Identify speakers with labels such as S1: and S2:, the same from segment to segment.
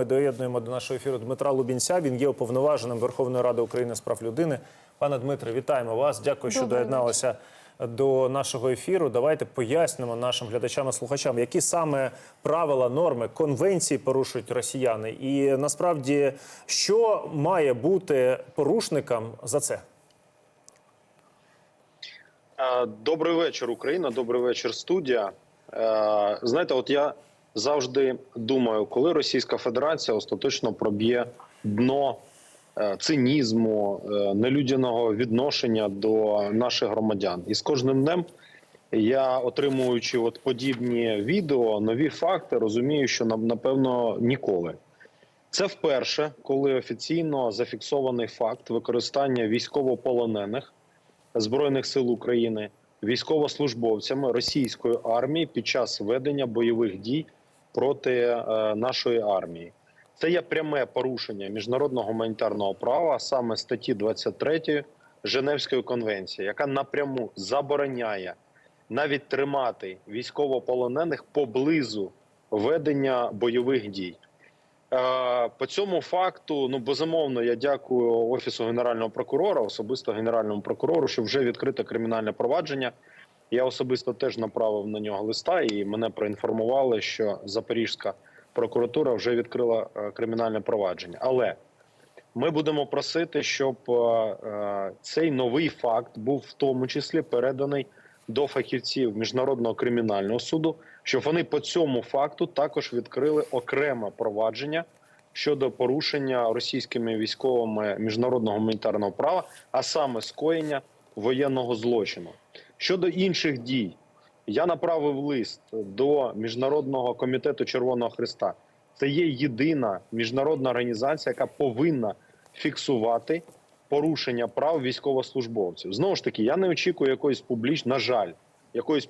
S1: ми доєднуємо до нашого ефіру Дмитра Лубінця. Він є уповноваженим Верховної Ради України з прав людини. Пане Дмитре, вітаємо вас. Дякую, що
S2: Добрий
S1: доєдналися до нашого ефіру. Давайте пояснимо нашим глядачам і слухачам, які саме правила, норми, конвенції порушують росіяни, і насправді що має бути порушникам за це.
S3: Е, Добрий вечір, Україна. Добрий вечір, студія. Е, Знаєте, от я завжди думаю, коли Російська Федерація остаточно проб'є дно е, цинізму, е, нелюдяного відношення до наших громадян. І з кожним днем я, отримуючи от подібні відео, нові факти, розумію, що напевно ніколи. Це вперше, коли офіційно зафіксований факт використання військовополонених Збройних сил України військовослужбовцями російської армії під час ведення бойових дій проти е, нашої армії. Це є пряме порушення міжнародного гуманітарного права, саме статті 23 Женевської конвенції, яка напряму забороняє навіть тримати військовополонених поблизу ведення бойових дій. Е, По цьому факту, ну безумовно, я дякую офісу генерального прокурора, особисто генеральному прокурору, що вже відкрите кримінальне провадження. Я особисто теж направив на нього листа, і мене проінформували, що Запорізька прокуратура вже відкрила е, кримінальне провадження. Але ми будемо просити, щоб е, е, цей новий факт був в тому числі переданий до фахівців міжнародного кримінального суду, щоб вони по цьому факту також відкрили окреме провадження щодо порушення російськими військовими міжнародного гуманітарного права, а саме скоєння воєнного злочину. Щодо інших дій, я направив лист до міжнародного комітету Червоного Христа. Це є єдина міжнародна організація, яка повинна фіксувати порушення прав військовослужбовців. Знову ж таки, я не очікую якоїсь публіч... на жаль, якоїсь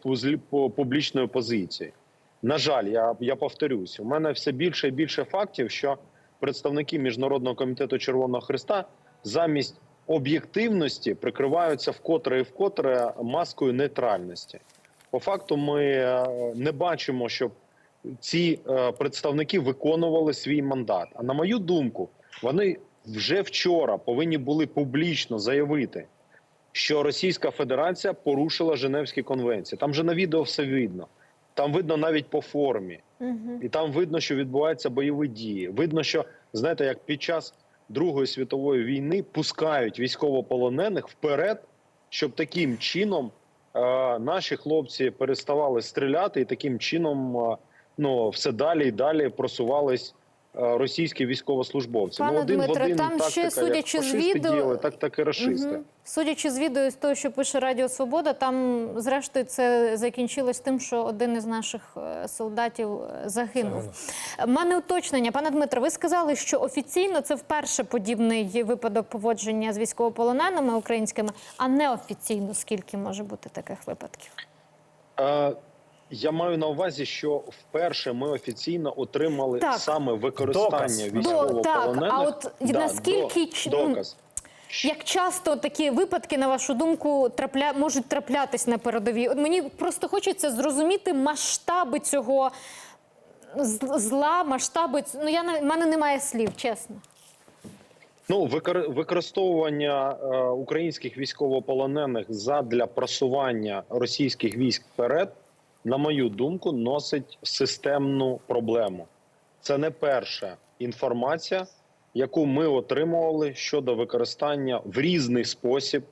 S3: публічної позиції. На жаль, я, я повторюсь, у мене все більше і більше фактів, що представники міжнародного комітету Червоного Христа замість об'єктивності прикриваються вкотре і вкотре маскою нейтральності. По факту, ми е, не бачимо, щоб ці е, представники виконували свій мандат. А на мою думку, вони вже вчора повинні були публічно заявити, що Російська Федерація порушила Женевські конвенції. Там же на відео все видно. Там видно навіть по формі, і там видно, що відбуваються бойові дії. Видно, що знаєте, як під час Другої світової війни пускають військовополонених вперед, щоб таким чином е, наші хлопці переставали стріляти, і таким чином е, ну все далі і далі просувались російські військовослужбовці.
S2: Пане
S3: ну один
S2: Дмитре,
S3: в один
S2: там
S3: тактика,
S2: ще, судячи з відео-
S3: діяли, так так і расисти.
S2: Мгм. Судячи з відео з того, що пише Радіо Свобода, там зрештою це закінчилось тим, що один із наших е, солдатів е, загинув. У мене уточнення, пане Дмитро, ви сказали, що офіційно це вперше подібний випадок поводження з військовополоненими українськими, а неофіційно скільки може бути таких випадків?
S3: Е, Я маю на увазі, що вперше ми офіційно отримали
S2: Так.
S3: саме використання
S1: Доказ.
S2: До,
S3: військовополонених.
S2: так, а от наскільки
S3: до-
S2: ну,
S3: доказ?
S2: Як часто такі випадки, на вашу думку, трапля... можуть траплятись на передовій? От мені просто хочеться зрозуміти масштаби цього зла, масштаби. Ну я на в мене немає слів, чесно.
S3: Ну, викор- використовування е, українських військовополонених задля просування російських військ вперед, на мою думку, носить системну проблему. Це не перша інформація, яку ми отримували щодо використання в різний спосіб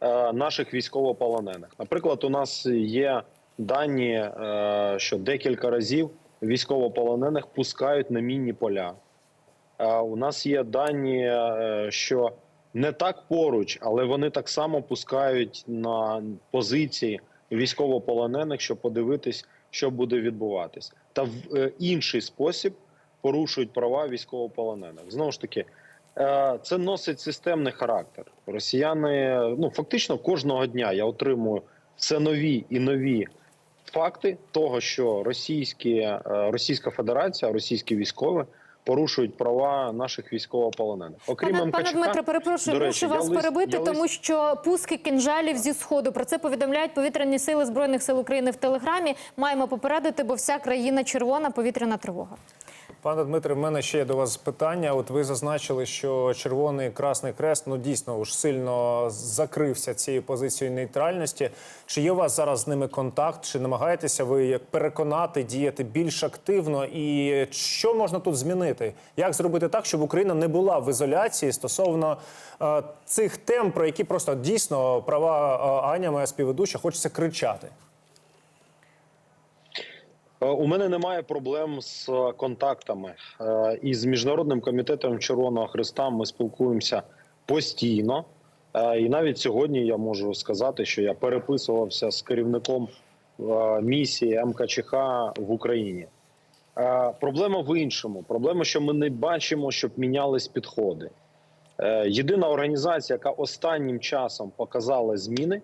S3: е, наших військовополонених. Наприклад, у нас є дані, е, що декілька разів військовополонених пускають на мінні поля. Е, У нас є дані, що не так поруч, але вони так само пускають на позиції військовополонених, щоб подивитись, що буде відбуватись, та в е, інший спосіб порушують права військовополонених. Знову ж таки, е, це носить системний характер. Росіяни ну фактично кожного дня я отримую все нові і нові факти того, що російські, е, Російська Федерація, російські військові порушують права наших військовополонених. Окрім
S2: Пане,
S3: МКЧК,
S2: пане Дмитре, перепрошую, мушу вас
S3: лист-
S2: перебити,
S3: лист-
S2: тому що пуски кінжалів зі сходу про це повідомляють повітряні сили збройних сил України в телеграмі. Маємо попередити, бо вся країна червона повітряна тривога.
S1: Пане Дмитре, в мене ще є до вас питання. От ви зазначили, що Червоний Красний Крест ну дійсно уж сильно закрився цією позицією нейтральності. Чи є у вас зараз з ними контакт? Чи намагаєтеся ви як переконати діяти більш активно? І що можна тут змінити? Як зробити так, щоб Україна не була в ізоляції стосовно е, цих тем, про які просто дійсно права е, Аня, моя співведуча, хочеться кричати?
S3: Е, У мене немає проблем з е, контактами. Е, І з міжнародним комітетом Червоного Христа ми спілкуємося постійно. І навіть сьогодні я можу сказати, що я переписувався з керівником місії МКЧХ в Україні. Проблема в іншому. Проблема, що ми не бачимо, щоб мінялись підходи. Єдина організація, яка останнім часом показала зміни,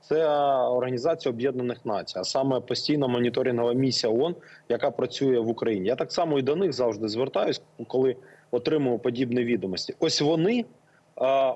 S3: це Організація Об'єднаних Націй, а саме постійна моніторингова місія ООН, яка працює в Україні. Я так само і до них завжди звертаюсь, коли отримую подібні відомості. Ось вони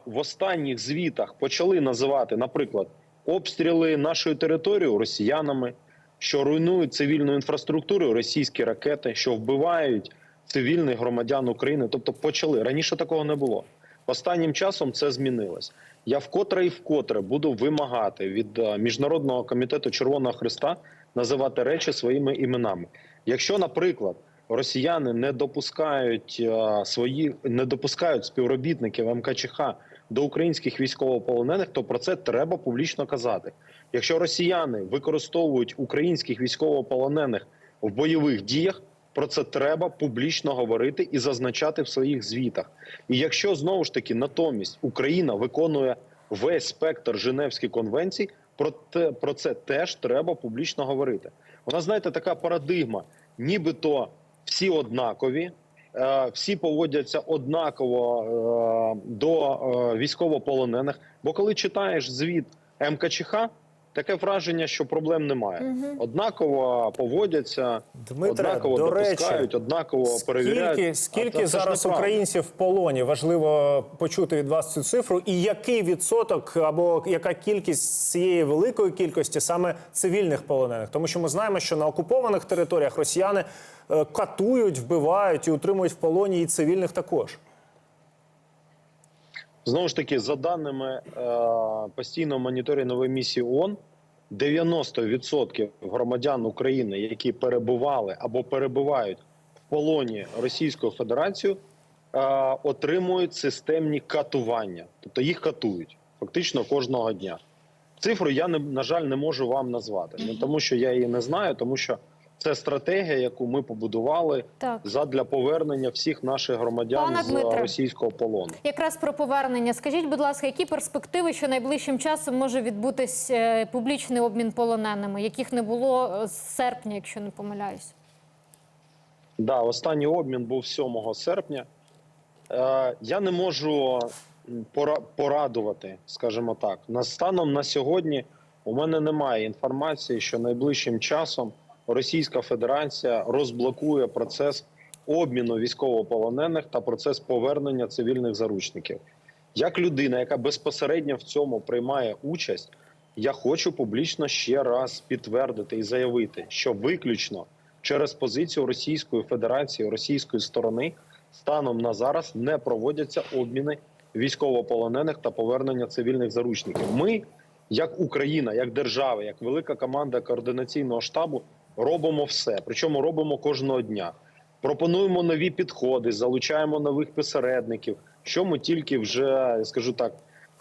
S3: в останніх звітах почали називати, наприклад, обстріли нашої території росіянами, що руйнують цивільну інфраструктуру, російські ракети, що вбивають цивільних громадян України. Тобто, почали раніше такого не було. Останнім часом це змінилось. Я вкотре і вкотре буду вимагати від е, міжнародного комітету Червоного Христа називати речі своїми іменами. Якщо, наприклад, росіяни не допускають е, свої не допускають співробітників МКЧХ до українських військовополонених, то про це треба публічно казати. Якщо росіяни використовують українських військовополонених в бойових діях, про це треба публічно говорити і зазначати в своїх звітах. І якщо знову ж таки натомість Україна виконує весь спектр Женевських конвенцій, про те про це теж треба публічно говорити. Вона знаєте, така парадигма, нібито всі однакові. е, Всі поводяться однаково е, до е, військовополонених. Бо коли читаєш звіт МКЧХ, таке враження, що проблем немає. Однаково поводяться,
S1: Дмитре,
S3: однаково
S1: до речі,
S3: допускають, однаково перевіряють.
S1: Скільки,
S3: А
S1: скільки
S3: це ж
S1: зараз
S3: неправда.
S1: українців в полоні? Важливо почути від вас цю цифру. І який відсоток або яка кількість цієї великої кількості саме цивільних полонених? Тому що ми знаємо, що на окупованих територіях росіяни е, катують, вбивають і утримують в полоні і цивільних також.
S3: Знову ж таки, за даними е, постійної моніторингової місії ООН, 90% громадян України, які перебували або перебувають в полоні Російської Федерації, е, отримують системні катування, тобто їх катують фактично кожного дня. Цифру я не на жаль не можу вам назвати, не тому, що я її не знаю, тому що це стратегія, яку ми побудували
S2: Так.
S3: задля повернення всіх наших громадян
S2: Пане
S3: з
S2: Дмитре.
S3: російського полону.
S2: Якраз про повернення. Скажіть, будь ласка, які перспективи, що найближчим часом може відбутись е, публічний обмін полоненими, яких не було е, з серпня, якщо не помиляюсь?
S3: Да, останній обмін був 7 серпня. Е, я не можу пора- порадувати, скажімо так. На станом на сьогодні у мене немає інформації, що найближчим часом Російська Федерація розблокує процес обміну військовополонених та процес повернення цивільних заручників. Як людина, яка безпосередньо в цьому приймає участь, я хочу публічно ще раз підтвердити і заявити, що виключно через позицію Російської Федерації, російської сторони, станом на зараз не проводяться обміни військовополонених та повернення цивільних заручників. Ми, як Україна, як держава, як велика команда координаційного штабу, робимо все. Причому робимо кожного дня. Пропонуємо нові підходи, залучаємо нових посередників. Що ми тільки вже скажу так,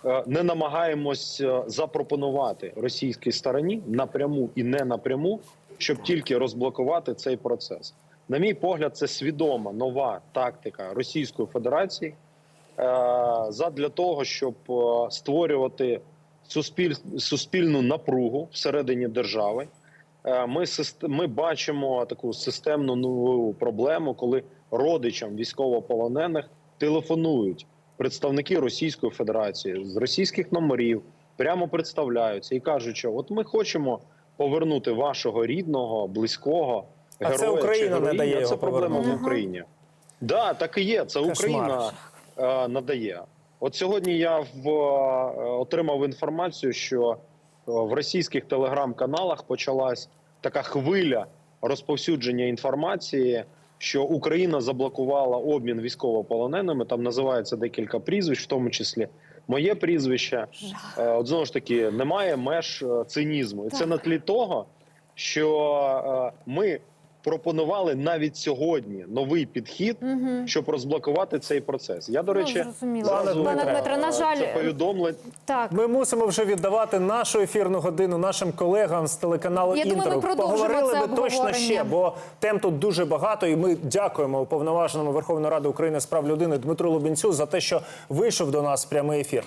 S3: е, не намагаємось е, запропонувати російській стороні напряму і не напряму, щоб тільки розблокувати цей процес. На мій погляд, це свідома нова тактика Російської Федерації е, задля того, щоб створювати суспіль, суспільну напругу всередині держави. Е, Ми сист- ми бачимо таку системну нову проблему, коли родичам військовополонених телефонують представники Російської Федерації з російських номерів, прямо представляються і кажуть, що от ми хочемо повернути вашого рідного, близького
S1: А це Україна
S3: чи
S1: не дає його
S3: Це проблема
S1: повернути.
S3: в Україні. Да, так і є. Це
S1: Кошмар.
S3: Україна е, надає. От сьогодні я в, е, отримав інформацію, що в російських телеграм-каналах почалась така хвиля розповсюдження інформації що Україна заблокувала обмін військовополоненими. Там називається декілька прізвищ, в тому числі моє прізвище. Е, От знову ж таки, немає меж е, цинізму, і це на тлі того, що е, ми пропонували навіть сьогодні новий підхід,
S2: Мгм.
S3: щоб розблокувати цей процес. Я до
S2: Ну,
S3: речі,
S2: зрозуміло.
S3: зразу,
S2: Пане Дмитре, на жаль,
S3: це повідомлення.
S2: Так.
S1: Ми мусимо вже віддавати нашу ефірну годину нашим колегам з телеканалу
S2: Я думаю, ми
S1: Поговорили би точно ще, бо тем тут дуже багато. І ми дякуємо уповноваженому Верховної Ради України з прав людини Дмитру Лубінцю за те, що вийшов до нас в прямий ефір.